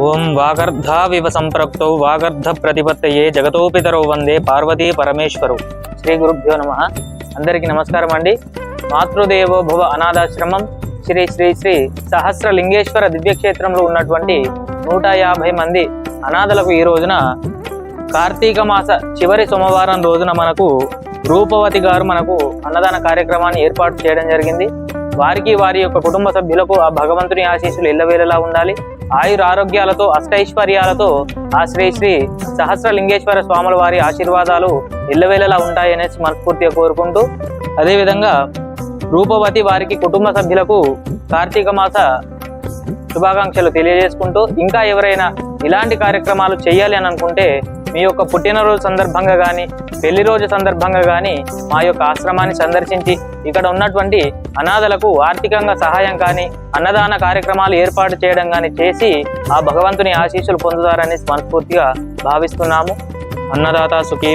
ఓం వాగర్ధావివ సంప్రక్తౌ వాగర్ధ ప్రతిపత్తయే జగతోపితరౌ వందే పార్వతీ పరమేశ్వరు. శ్రీ గురుభ్యో నమ. అందరికీ నమస్కారం అండి. మాతృదేవో భవ అనాథాశ్రమం శ్రీ శ్రీ శ్రీ సహస్ర లింగేశ్వర దివ్యక్షేత్రంలో ఉన్నటువంటి నూట యాభై మంది అనాథలకు ఈ రోజున కార్తీక మాస చివరి సోమవారం రోజున మనకు రూపవతి గారు మనకు అన్నదాన కార్యక్రమాన్ని ఏర్పాటు చేయడం జరిగింది. వారికి వారి యొక్క కుటుంబ సభ్యులకు ఆ భగవంతుని ఆశీస్సులు ఎల్లవేళలా ఉండాలి. ఆయుర ఆరోగ్యాలతో అష్టైశ్వర్యాలతో ఆ శ్రీ శ్రీ సహస్రలింగేశ్వర స్వాముల వారి ఆశీర్వాదాలు ఎల్లవేళలా ఉంటాయనేసి మనస్ఫూర్తిగా కోరుకుంటూ అదేవిధంగా రూపవతి వారికి కుటుంబ సభ్యులకు కార్తీక మాస శుభాకాంక్షలు తెలియజేసుకుంటూ ఇంకా ఎవరైనా ఇలాంటి కార్యక్రమాలు చేయాలి అని అనుకుంటే మీ యొక్క పుట్టినరోజు సందర్భంగా కానీ పెళ్ళి రోజు సందర్భంగా కానీ మా యొక్క ఆశ్రమాన్ని సందర్శించి ఇక్కడ ఉన్నటువంటి అనాథలకు ఆర్థికంగా సహాయం కానీ అన్నదాన కార్యక్రమాలు ఏర్పాటు చేయడం కానీ చేసి ఆ భగవంతుని ఆశీస్సులు పొందుతారని మనస్ఫూర్తిగా భావిస్తున్నాము. అన్నదాత సుఖీ